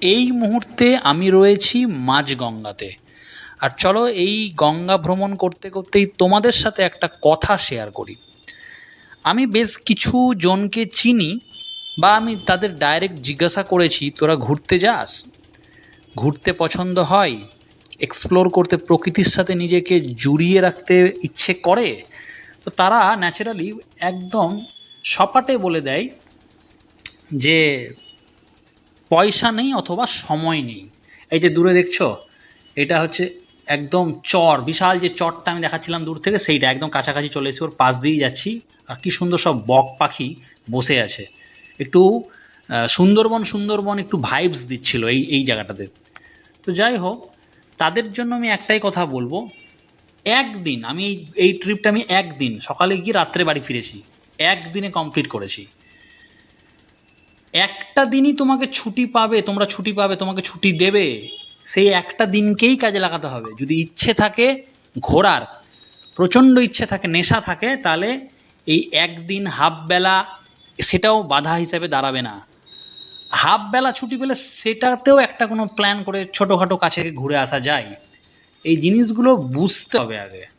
এই মুহূর্তে আমি রয়েছি মাঝগঙ্গাতে। আর চলো এই গঙ্গা ভ্রমণ করতে করতেই তোমাদের সাথে একটা কথা শেয়ার করি। আমি বেশ কিছু জনকে চিনি বা আমি তাদের ডাইরেক্ট জিজ্ঞাসা করেছি, তোরা ঘুরতে যাস? ঘুরতে পছন্দ হয়? এক্সপ্লোর করতে প্রকৃতির সাথে নিজেকে জুড়িয়ে রাখতে ইচ্ছে করে? তো তারা ন্যাচারালি একদম সপাটে বলে দেয় যে পয়সা নেই অথবা সময় নেই। এই যে দূরে দেখছ, এটা হচ্ছে একদম চর, বিশাল যে চরটা আমি দেখাচ্ছিলাম দূর থেকে, সেইটা একদম কাছাকাছি চলে এসে ওর পাশ দিয়েই যাচ্ছি। আর কি সুন্দর সব বক পাখি বসে আছে। একটু সুন্দরবন সুন্দরবন একটু ভাইবস দিচ্ছিল এই এই জায়গাটাতে। তো যাই হোক, তাদের জন্য আমি একটাই কথা বলব, একদিন, আমি এই ট্রিপটা আমি একদিন, সকালে গিয়ে রাত্রে বাড়ি ফিরেছি। একদিনে কমপ্লিট করেছি। একটা দিনই তোমাকে ছুটি পাবে, তোমরা ছুটি পাবে, তোমাকে ছুটি দেবে। সেই একটা দিনকেই কাজে লাগাতে হবে। যদি ইচ্ছে থাকে ঘোরার, প্রচণ্ড ইচ্ছে থাকে, নেশা থাকে, তাহলে এই একদিন হাফ বেলা সেটাও বাধা হিসাবে দাঁড়াবে না। হাফ বেলা ছুটি পেলে সেটাতেও একটা কোনো প্ল্যান করে ছোটোখাটো কাছে ঘুরে আসা যায়। এই জিনিসগুলো বুঝতে হবে আগে।